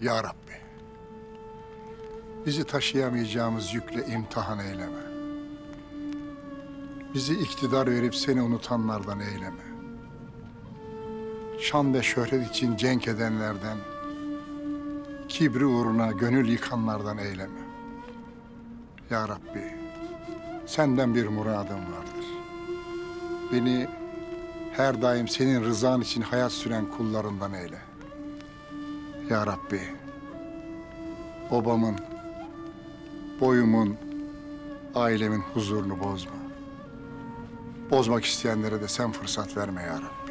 Ya Rabbi. Bizi taşıyamayacağımız yükle imtihan eyleme. Bizi iktidar verip seni unutanlardan eyleme. Şan ve şöhret için cenk edenlerden, kibri uğruna gönül yıkanlardan eyleme. Ya Rabbi, senden bir muradım vardır. Beni her daim senin rızan için hayat süren kullarından eyle. Ya Rabbi, babamın, boyumun, ailemin huzurunu bozma. Bozmak isteyenlere de sen fırsat verme ya Rabbi.